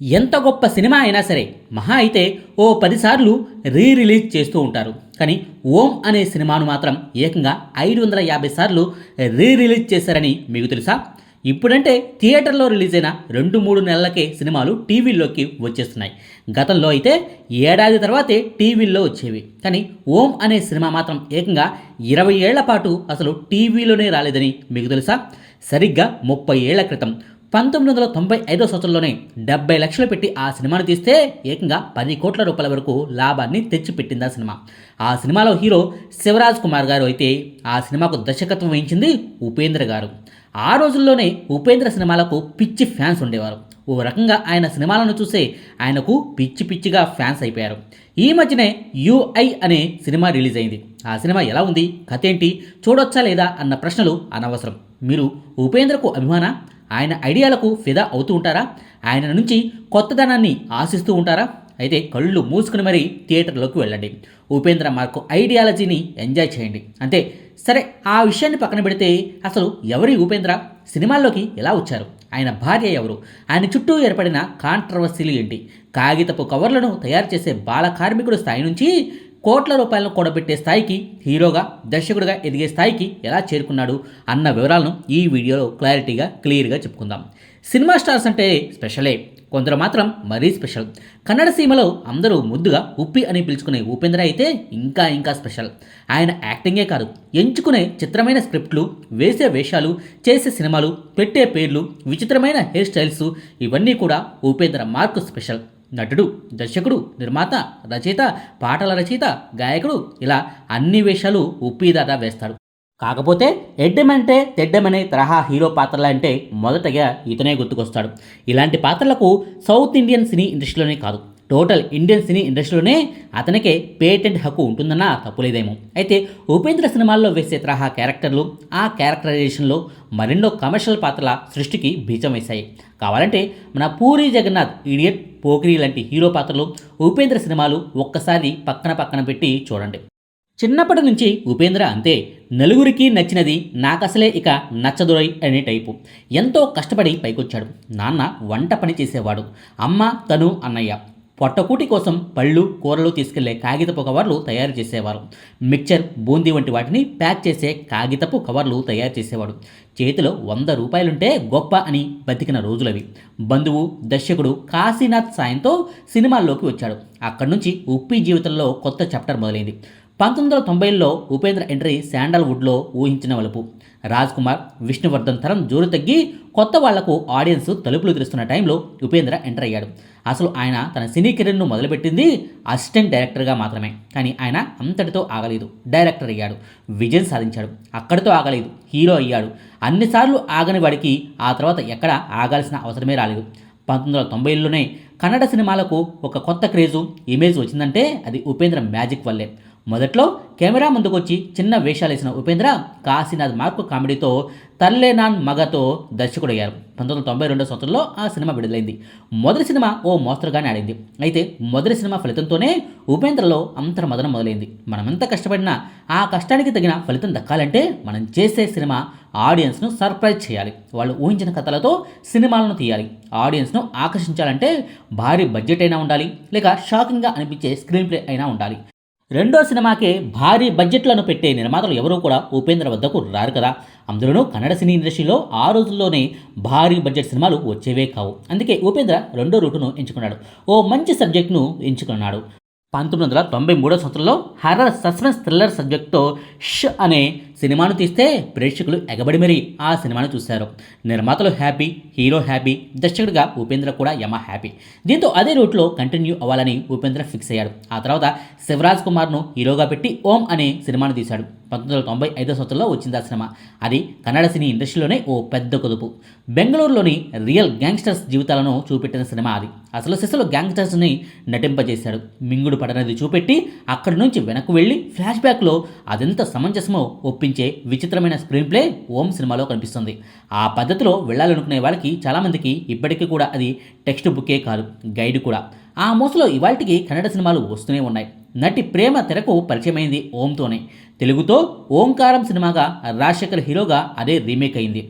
ఎంత గొప్ప సినిమా అయినా సరే మహా అయితే ఓ పదిసార్లు రీ రిలీజ్ చేస్తూ ఉంటారు. కానీ ఓం అనే సినిమాను మాత్రం ఏకంగా ఐదు వందల యాభై సార్లు రీ రిలీజ్ చేశారని మీకు తెలుసా? ఇప్పుడంటే థియేటర్లో రిలీజ్ అయిన రెండు మూడు నెలలకే సినిమాలు టీవీల్లోకి వచ్చేస్తున్నాయి. గతంలో అయితే ఏడాది తర్వాతే టీవీల్లో వచ్చేవి. కానీ ఓం అనే సినిమా మాత్రం ఏకంగా ఇరవై ఏళ్ళ పాటు అసలు టీవీలోనే రాలేదని మీకు తెలుసా? సరిగ్గా ముప్పై ఏళ్ళ క్రితం పంతొమ్మిది వందల తొంభై ఐదో సంవత్సరంలోనే డెబ్బై లక్షలు పెట్టి ఆ సినిమాను తీస్తే ఏకంగా పది కోట్ల రూపాయల వరకు లాభాన్ని తెచ్చిపెట్టింది ఆ సినిమా. ఆ సినిమాలో హీరో శివరాజ్ కుమార్ గారు అయితే ఆ సినిమాకు దర్శకత్వం వహించింది ఉపేంద్ర గారు. ఆ రోజుల్లోనే ఉపేంద్ర సినిమాలకు పిచ్చి ఫ్యాన్స్ ఉండేవారు. ఓ రకంగా ఆయన సినిమాలను చూసే ఆయనకు పిచ్చి పిచ్చిగా ఫ్యాన్స్ అయిపోయారు. ఈ మధ్యనే యుఐ అనే సినిమా రిలీజ్ అయింది. ఆ సినిమా ఎలా ఉంది? కథ ఏంటి? చూడొచ్చా లేదా? అన్న ప్రశ్నలు అనవసరం. మీరు ఉపేంద్రకు అభిమాన? ఆయన ఐడియాలకు ఫిదా అవుతూ ఉంటారా? ఆయన నుంచి కొత్తదనాన్ని ఆశిస్తూ ఉంటారా? అయితే కళ్ళు మూసుకుని మరీ థియేటర్లోకి వెళ్ళండి. ఉపేంద్ర మార్కు ఐడియాలజీని ఎంజాయ్ చేయండి. అంతే. సరే ఆ విషయాన్ని పక్కన పెడితే అసలు ఎవరి ఉపేంద్ర? సినిమాల్లోకి ఎలా వచ్చారు? ఆయన భార్య ఎవరు? ఆయన చుట్టూ ఏర్పడిన కాంట్రవర్సీలు ఏంటి? కాగితపు కవర్లను తయారు చేసే బాల కార్మికుడు స్థాయి నుంచి కోట్ల రూపాయలను కూడబెట్టే స్థాయికి హీరోగా దర్శకుడిగా ఎదిగే స్థాయికి ఎలా చేరుకున్నాడు అన్న వివరాలను ఈ వీడియోలో క్లారిటీగా క్లియర్గా చెప్పుకుందాం. సినిమా స్టార్స్ అంటే స్పెషలే. కొందరు మాత్రం మరీ స్పెషల్. కన్నడ సీమలో అందరూ ముద్దుగా ఉప్పి అని పిలుచుకునే ఉపేంద్ర అయితే ఇంకా ఇంకా స్పెషల్. ఆయన యాక్టింగే కాదు. ఎంచుకునే చిత్రమైన స్క్రిప్ట్లు వేసే వేషాలు చేసే సినిమాలు పెట్టే పేర్లు విచిత్రమైన హెయిర్ స్టైల్స్ ఇవన్నీ కూడా ఉపేంద్ర మార్కు స్పెషల్. నటుడు దర్శకుడు నిర్మాత రచయిత పాటల రచయిత గాయకుడు ఇలా అన్ని వేషాలు ఉప్పిదాదా వేస్తాడు. కాకపోతే ఎడ్డమంటే తెడ్డమనే తరహా హీరో పాత్రలు అంటే మొదటగా ఇతనే గుర్తుకొస్తాడు. ఇలాంటి పాత్రలకు సౌత్ ఇండియన్ సినీ ఇండస్ట్రీలోనే కాదు టోటల్ ఇండియన్ సినీ ఇండస్ట్రీలోనే అతనికే పేటెంట్ హక్కు ఉంటుందన్న తప్పులేదేమో. అయితే ఉపేంద్ర సినిమాల్లో వేసే తరహా క్యారెక్టర్లు ఆ క్యారెక్టరైజేషన్లో మరెన్నో కమర్షియల్ పాత్రల సృష్టికి బీజం వేశాయి. కావాలంటే మన పూరి జగన్నాథ్ ఇడియట్ పోకిరి లాంటి హీరో పాత్రలు ఉపేంద్ర సినిమాలు ఒక్కసారి పక్కన పక్కన పెట్టి చూడండి. చిన్నప్పటి నుంచి ఉపేంద్ర అంతే నలుగురికి నచ్చినది నాకసలే ఇక నచ్చదురై అనే టైపు. ఎంతో కష్టపడి పైకొచ్చాడు. నాన్న వంట పని చేసేవాడు. అమ్మ తను అన్నయ్య. పొట్టకూటి కోసం పళ్ళు కూరలు తీసుకెళ్ళే కాగితపు కవర్లు తయారు చేసేవారు. మిక్చర్ బూందీ వంటి వాటిని ప్యాక్ చేసే కాగితపు కవర్లు తయారు చేసేవాడు. చేతిలో వంద రూపాయలుంటే గొప్ప అని బతికిన రోజులవి. బంధువు దర్శకుడు కాశీనాథ్ సాయంతో సినిమాల్లోకి వచ్చాడు. అక్కడి నుంచి ఉప్పి జీవితంలో కొత్త చాప్టర్ మొదలైంది. పంతొమ్మిది వందల తొంభైలో ఉపేంద్ర ఎంట్రీ శాండల్వుడ్లో ఊహించిన వలుపు. రాజ్ కుమార్ విష్ణువర్ధన్ తరం జోరు తగ్గి కొత్త వాళ్ళకు ఆడియన్స్ తలుపులు తెరుస్తున్న టైంలో ఉపేంద్ర ఎంటర్ అయ్యాడు. అసలు ఆయన తన సినీ కెరీర్ను మొదలుపెట్టింది అసిస్టెంట్ డైరెక్టర్గా మాత్రమే. కానీ ఆయన అంతటితో ఆగలేదు. డైరెక్టర్ అయ్యాడు. విజయం సాధించాడు. అక్కడితో ఆగలేదు. హీరో అయ్యాడు. అన్నిసార్లు ఆగని వాడికి ఆ తర్వాత ఎక్కడ ఆగాల్సిన అవసరమే రాలేదు. పంతొమ్మిది వందల తొంభైలోనే కన్నడ సినిమాలకు ఒక కొత్త క్రేజు ఇమేజ్ వచ్చిందంటే అది ఉపేంద్ర మ్యాజిక్ వల్లే. మొదట్లో కెమెరా ముందుకొచ్చి చిన్న వేషాలు వేసిన ఉపేంద్ర కాశీనాథ్ మార్కు కామెడీతో తల్లేనాన్ మగతో దర్శకుడయ్యారు. పంతొమ్మిది వందల తొంభై రెండో సంవత్సరంలో ఆ సినిమా విడుదలైంది. మొదటి సినిమా ఓ మోస్తరుగానే ఆడింది. అయితే మొదటి సినిమా ఫలితంతోనే ఉపేంద్రలో అంతర్మదనం మొదలైంది. మనమెంత కష్టపడినా ఆ కష్టానికి తగిన ఫలితం దక్కాలంటే మనం చేసే సినిమా ఆడియన్స్ను సర్ప్రైజ్ చేయాలి. వాళ్ళు ఊహించిన కథలతో సినిమాలను తీయాలి. ఆడియన్స్ను ఆకర్షించాలంటే భారీ బడ్జెట్ అయినా ఉండాలి. లేక షాకింగ్గా అనిపించే స్క్రీన్ ప్లే అయినా ఉండాలి. రెండో సినిమాకే భారీ బడ్జెట్లను పెట్టే నిర్మాతలు ఎవరూ కూడా ఉపేంద్ర వద్దకు రారు కదా. అందులోనూ కన్నడ సినీ ఇండస్ట్రీలో ఆ రోజుల్లోనే భారీ బడ్జెట్ సినిమాలు వచ్చేవే కావు. అందుకే ఉపేంద్ర రెండో రూటును ఎంచుకున్నాడు. ఓ మంచి సబ్జెక్ట్ను ఎంచుకున్నాడు. పంతొమ్మిది వందల తొంభై మూడో సంవత్సరంలో హర్రర్ సస్పెన్స్ థ్రిల్లర్ సబ్జెక్ట్తో ష్ అనే సినిమాను తీస్తే ప్రేక్షకులు ఎగబడి మరీ ఆ సినిమాను చూశారు. నిర్మాతలు హ్యాపీ హీరో హ్యాపీ దర్శకుడిగా ఉపేంద్ర కూడా యమ హ్యాపీ. దీంతో అదే రూట్లో కంటిన్యూ అవ్వాలని ఉపేంద్ర ఫిక్స్ అయ్యాడు. ఆ తర్వాత శివరాజ్ కుమార్ను హీరోగా పెట్టి ఓం అనే సినిమాను తీశాడు. పంతొమ్మిది వందల తొంభై ఐదో సంవత్సరంలో వచ్చింది ఆ సినిమా. అది కన్నడ సినీ ఇండస్ట్రీలోనే ఓ పెద్ద కుదుపు. బెంగళూరులోని రియల్ గ్యాంగ్స్టర్స్ జీవితాలను చూపెట్టిన సినిమా అది. అసలు సిసలు గ్యాంగ్స్టర్స్ని నటింపజేశాడు. మింగుడు పడనది చూపెట్టి అక్కడి నుంచి వెనక్కు వెళ్ళి ఫ్లాష్ బ్యాక్లో అదెంత సమంజసమో ఒప్పించే విచిత్రమైన స్క్రీన్ ప్లే ఓం సినిమాలో కనిపిస్తుంది. ఆ పద్ధతిలో వెళ్ళాలనుకునే వాళ్ళకి చాలామందికి ఇప్పటికీ కూడా అది టెక్స్ట్ బుక్కే కాదు గైడ్ కూడా. ఆ మూసలో ఇవాళకి కన్నడ సినిమాలు వస్తూనే ఉన్నాయి. నటి ప్రేమ తెరకు పరిచయమైంది ఓంతోనే. తెలుగుతో ఓంకారం సినిమాగా రాజశేఖర్ హీరోగా అదే రీమేక్ అయింది.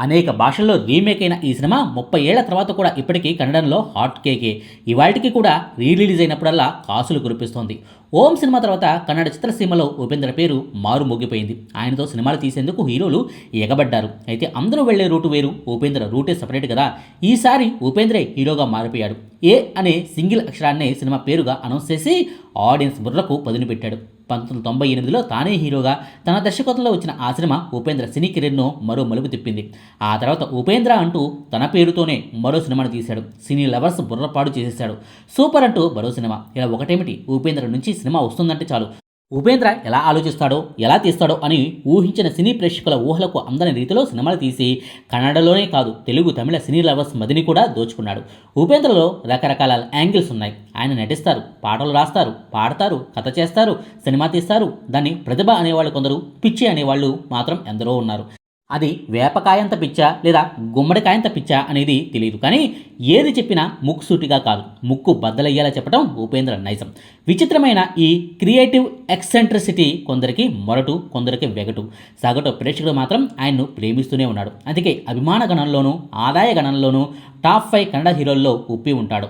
అనేక భాషల్లో రీమేక్ అయిన ఈ సినిమా ముప్పై ఏళ్ళ తర్వాత కూడా ఇప్పటికీ కన్నడంలో హాట్ కేకే. ఇవాటికి కూడా రీ రిలీజ్ అయినప్పుడల్లా కాసులు కురిపిస్తోంది. ఓం సినిమా తర్వాత కన్నడ చిత్రసీమలో ఉపేంద్ర పేరు మారు మోగిపోయింది. ఆయనతో సినిమాలు తీసేందుకు హీరోలు ఎగబడ్డారు. అయితే అందరూ వెళ్ళే రూటు వేరు. ఉపేంద్ర రూటే సపరేట్ కదా. ఈసారి ఉపేంద్రే హీరోగా మారిపోయాడు. ఏ అనే సింగిల్ అక్షరాన్నే సినిమా పేరుగా అనౌన్స్ చేసి ఆడియన్స్ బుర్రకు పదును పెట్టాడు. పంతొమ్మిది తొంభై ఎనిమిదిలో తానే హీరోగా తన దర్శకత్వంలో వచ్చిన ఆ సినిమా ఉపేంద్ర సినీ కెరీర్ను మరో మలుపు తిప్పింది. ఆ తర్వాత ఉపేంద్ర అంటూ తన పేరుతోనే మరో సినిమాను తీశాడు. సినీ లవర్స్ బుర్రపాడు చేసేశాడు. సూపర్ అంటూ మరో సినిమా. ఇలా ఒకటేమిటి? ఉపేంద్ర నుంచి సినిమా వస్తుందంటే చాలు. ఉపేంద్ర ఎలా ఆలోచిస్తాడో ఎలా తీస్తాడో అని ఊహించిన సినీ ప్రేక్షకుల ఊహలకు అందని రీతిలో సినిమాలు తీసి కన్నడలోనే కాదు తెలుగు తమిళ సినీ లవర్స్ మదిని కూడా దోచుకున్నాడు. ఉపేంద్రలో రకరకాల యాంగిల్స్ ఉన్నాయి. ఆయన నటిస్తారు పాటలు రాస్తారు పాడతారు కథ చేస్తారు సినిమా తీస్తారు. దాన్ని ప్రతిభ అనేవాళ్ళు కొందరు పిచ్చి అనేవాళ్ళు మాత్రం ఎందరో ఉన్నారు. అది వేపకాయంత పిచ్చా లేదా గుమ్మడికాయంత పిచ్చా అనేది తెలియదు కానీ ఏది చెప్పినా ముక్కుసూటిగా కాదు. ముక్కు బద్దలయ్యేలా చెప్పడం ఉపేంద్ర నైజం. విచిత్రమైన ఈ క్రియేటివ్ ఎక్సెంట్రిసిటీ కొందరికి మొరటు కొందరికి వెగటు. సగటు ప్రేక్షకుడు మాత్రం ఆయన్ను ప్రేమిస్తూనే ఉన్నాడు. అందుకే అభిమాన గణంలోనూ ఆదాయ గణంలోనూ టాప్ ఫైవ్ కన్నడ హీరోల్లో ఉప్పి ఉంటాడు.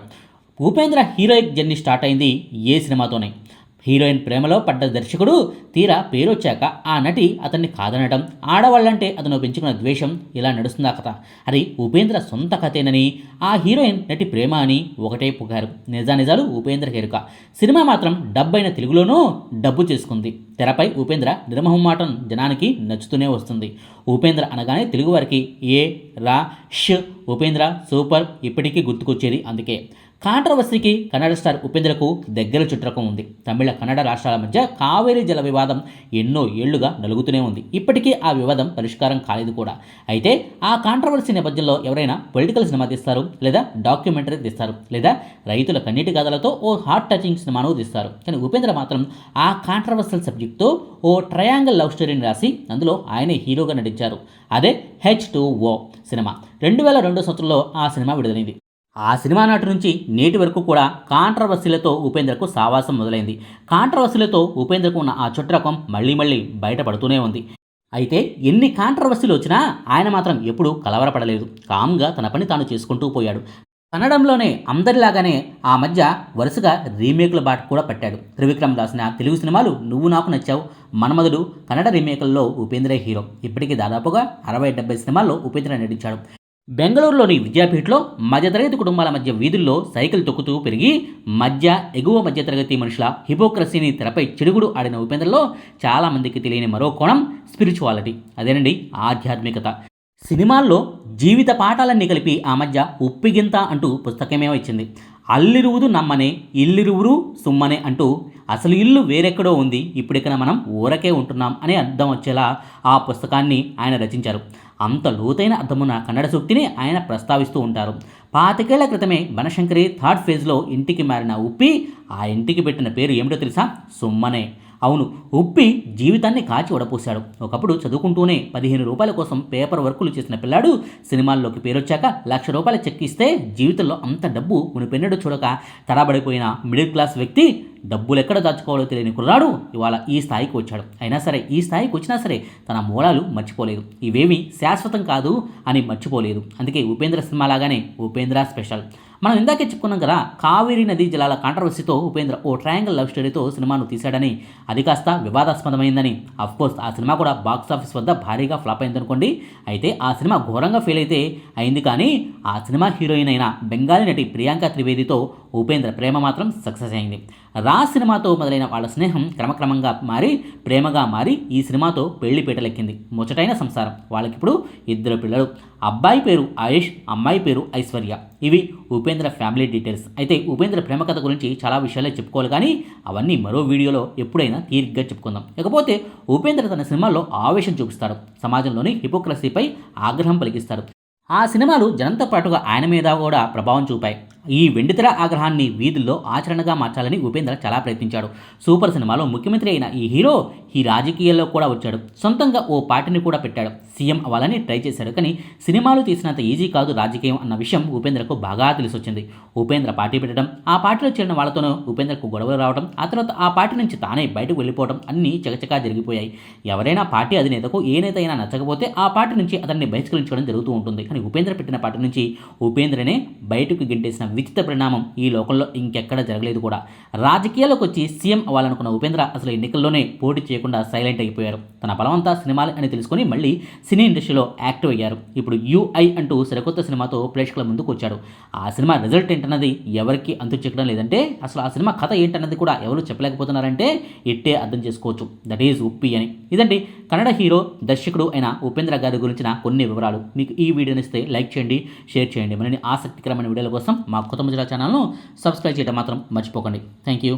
ఉపేంద్ర హీరోయిక్ జర్నీ స్టార్ట్ అయింది ఏ సినిమాతోనే? హీరోయిన్ ప్రేమలో పడ్డ దర్శకుడు తీరా పేరొచ్చాక ఆ నటి అతన్ని కాదనటం ఆడవాళ్ళంటే అతను పెంచుకున్న ద్వేషం ఇలా నడుస్తుందా కథ? అది ఉపేంద్ర సొంత కథేనని ఆ హీరోయిన్ నటి ప్రేమ అని ఒకటే పుకారు. నిజానిజాలు ఉపేంద్ర హేరుక. సినిమా మాత్రం డబ్బైన తెలుగులోనూ డబ్బు చేసుకుంది. తెరపై ఉపేంద్ర నిర్మహమాటం జనానికి నచ్చుతూనే వస్తుంది. ఉపేంద్ర అనగానే తెలుగువారికి ఏ రా ష్ ఉపేంద్ర సూపర్ ఇప్పటికీ గుర్తుకొచ్చేది అందుకే. కాంట్రవర్సీకి కన్నడ స్టార్ ఉపేంద్రకు దగ్గర చుట్టకం ఉంది. తమిళ కన్నడ రాష్ట్రాల మధ్య కావేరీ జల వివాదం ఎన్నో ఏళ్ళుగా నలుగుతూనే ఉంది. ఇప్పటికీ ఆ వివాదం పరిష్కారం కాలేదు కూడా. అయితే ఆ కాంట్రవర్సీ నేపథ్యంలో ఎవరైనా పొలిటికల్ సినిమా తీస్తారు లేదా డాక్యుమెంటరీ తీస్తారు లేదా రైతుల కన్నీటి గాథలతో ఓ హార్ట్ టచింగ్ సినిమాను తీస్తారు. కానీ ఉపేంద్ర మాత్రం ఆ కాంట్రవర్సల్ సబ్జెక్ట్తో ఓ ట్రయాంగిల్ లవ్ స్టోరీని రాసి అందులో ఆయనే హీరోగా నటించారు. అదే హెచ్ టూ ఓ సినిమా. రెండు వేల రెండో సంవత్సరంలో ఆ సినిమా విడుదలైంది. ఆ సినిమా నాటి నుంచి నేటి వరకు కూడా కాంట్రవర్సీలతో ఉపేంద్రకు సావాసం మొదలైంది. కాంట్రవర్సీలతో ఉపేంద్రకు ఉన్న ఆ చుట్టరకం మళ్ళీ మళ్ళీ బయటపడుతూనే ఉంది. అయితే ఎన్ని కాంట్రవర్సీలు వచ్చినా ఆయన మాత్రం ఎప్పుడూ కలవరపడలేదు. కామ్గా తన పని తాను చేసుకుంటూ పోయాడు. కన్నడంలోనే అందరిలాగానే ఆ మధ్య వరుసగా రీమేకుల బాట కూడా పట్టాడు. త్రివిక్రమ్ రాసిన తెలుగు సినిమాలు నువ్వు నాకు నచ్చావు. మన్మధుడు కన్నడ రీమేకుల్లో ఉపేంద్రే హీరో. ఇప్పటికీ దాదాపుగా అరవై డెబ్బై సినిమాల్లో ఉపేంద్ర నటించాడు. బెంగళూరులోని విద్యాపీఠలో మధ్యతరగతి కుటుంబాల మధ్య వీధుల్లో సైకిల్ తొక్కుతూ పెరిగి మధ్య ఎగువ మధ్యతరగతి మనుషుల హిపోక్రసీని తెరపై చెడుగుడు ఆడిన ఉపేంద్రలో చాలామందికి తెలియని మరో కోణం స్పిరిచువాలిటీ. అదేనండి ఆధ్యాత్మికత. సినిమాల్లో జీవిత పాఠాలన్నీ కలిపి ఆ మధ్య ఉప్పిగింత అంటూ పుస్తకమే వచ్చింది అల్లిరువుదు నమ్మనే ఇల్లిరువురు సుమ్మనే అంటూ అసలు ఇల్లు వేరెక్కడో ఉంది ఇప్పటికైనా మనం ఊరకే ఉంటున్నాం అనే అర్థం వచ్చేలా ఆ పుస్తకాన్ని ఆయన రచించారు. అంత లోతైన అర్థమున్న కన్నడ సూక్తిని ఆయన ప్రస్తావిస్తూ ఉంటారు. పాతికేళ్ళ క్రితమే బనశంకరి థర్డ్ ఫేజ్లో ఇంటికి మారిన ఉప్పి ఆ ఇంటికి పెట్టిన పేరు ఏమిటో తెలుసా? సుమ్మనే. అవును ఉప్పి జీవితాన్ని కాచి ఉడపోశాడు ఒకప్పుడు చదువుకుంటూనే పదిహేను రూపాయల కోసం పేపర్ వర్కులు చేసిన పిల్లాడు సినిమాల్లోకి పేరొచ్చాక లక్ష రూపాయల చెక్ ఇస్తే జీవితంలో అంత డబ్బు మునిపెన్నడు చూడక తడబడిపోయిన మిడిల్ క్లాస్ వ్యక్తి డబ్బులు ఎక్కడ దాచుకోవాలో తెలియని కుర్రాడు ఇవాళ ఈ స్థాయికి వచ్చాడు. అయినా సరే ఈ స్థాయికి వచ్చినా సరే తన మూలాలు మర్చిపోలేదు. ఇవేమీ శాశ్వతం కాదు అని మర్చిపోలేదు. అందుకే ఉపేంద్ర సినిమా లాగానే ఉపేంద్ర స్పెషల్. మనం ఇందాకే చెప్పుకున్నాం కదా కావేరీ నదీ జలాల కాంట్రవర్సీతో ఉపేంద్ర ఓ ట్రయాంగిల్ లవ్ స్టోరీతో సినిమాను తీశాడని. అది కాస్త వివాదాస్పదమైందని. కోర్స్ ఆ సినిమా కూడా బాక్స్ ఆఫీస్ వద్ద భారీగా ఫ్లాప్ అయిందనుకోండి. అయితే ఆ సినిమా ఘోరంగా ఫెయిల్ అయితే అయింది కానీ ఆ సినిమా హీరోయిన్ అయిన బెంగాలీ నటి ప్రియాంక త్రివేదితో ఉపేంద్ర ప్రేమ మాత్రం సక్సెస్ అయింది. రా సినిమాతో మొదలైన వాళ్ళ స్నేహం క్రమక్రమంగా మారి ప్రేమగా మారి ఈ సినిమాతో పెళ్ళి పీటలెక్కింది. ముచ్చటైన సంసారం. వాళ్ళకిప్పుడు ఇద్దరు పిల్లలు. అబ్బాయి పేరు ఆయుష్ అమ్మాయి పేరు ఐశ్వర్య. ఇవి ఉపేంద్ర ఫ్యామిలీ డీటెయిల్స్. అయితే ఉపేంద్ర ప్రేమ కథ గురించి చాలా విషయాలే చెప్పుకోవాలి కానీ అవన్నీ మరో వీడియోలో ఎప్పుడైనా తీరిగ్గా చెప్పుకుందాం. ఇకపోతే ఉపేంద్ర తన సినిమాల్లో ఆవేశం చూపిస్తాడు. సమాజంలోని హిపోక్రసీపై ఆగ్రహం పలికిస్తాడు. ఆ సినిమాలు జనంతో పాటుగా ఆయన మీద కూడా ప్రభావం చూపాయి. ఈ వెండితెర ఆగ్రహాన్ని వీధుల్లో ఆచరణగా మార్చాలని ఉపేంద్ర చాలా ప్రయత్నించాడు. సూపర్ సినిమాలో ముఖ్యమంత్రి అయిన ఈ హీరో ఈ రాజకీయాల్లో కూడా వచ్చాడు. సొంతంగా ఓ పార్టీని కూడా పెట్టాడు. సీఎం అవ్వాలని ట్రై చేశాడు కానీ సినిమాలు తీసినంత ఈజీ కాదు రాజకీయం అన్న విషయం ఉపేంద్రకు బాగా తెలిసొచ్చింది. ఉపేంద్ర పార్టీ పెట్టడం ఆ పార్టీలో చేరిన వాళ్ళతోనూ ఉపేంద్రకు గొడవలు రావడం ఆ తర్వాత ఆ పార్టీ నుంచి తానే బయటకు వెళ్ళిపోవడం అన్నీ చకచకా జరిగిపోయాయి. ఎవరైనా పార్టీ అధినేతకు ఏ నేత అయినా నచ్చకపోతే ఆ పార్టీ నుంచి అతన్ని బహిష్కరించడం జరుగుతూ ఉంటుంది. కానీ ఉపేంద్ర పెట్టిన పార్టీ నుంచి ఉపేంద్రనే బయటకు గింటేసిన విచిత్ర పరిణామం ఈ లోకంలో ఇంకెక్కడ జరగలేదు కూడా. రాజకీయాలకు వచ్చి సీఎం అవ్వాలనుకున్న ఉపేంద్ర అసలు ఎన్నికల్లోనే పోటీ చేయకుండా సైలెంట్ అయిపోయారు. తన బలమంతా సినిమాలే అని తెలుసుకొని మళ్ళీ సినీ ఇండస్ట్రీలో యాక్టివ్ అయ్యారు. ఇప్పుడు యూఐ అంటూ సరికొత్త సినిమాతో ప్రేక్షకుల ముందుకు వచ్చాడు. ఆ సినిమా రిజల్ట్ ఏంటన్నది ఎవరికి అంతు చెక్కడం లేదంటే అసలు ఆ సినిమా కథ ఏంటన్నది కూడా ఎవరు చెప్పలేకపోతున్నారంటే ఇట్టే అర్థం చేసుకోవచ్చు. దట్ ఈజ్ ఉప్పి అని. ఇదండి కన్నడ హీరో దర్శకుడు అయిన ఉపేంద్ర గారి గురించిన కొన్ని వివరాలు. మీకు ఈ వీడియోని ఇస్తే లైక్ చేయండి షేర్ చేయండి. మరిన్ని ఆసక్తికరమైన వీడియోల కోసం మా కొత్త ఛానల్ను సబ్స్క్రైబ్ చేయడం మాత్రం మర్చిపోకండి. Thank you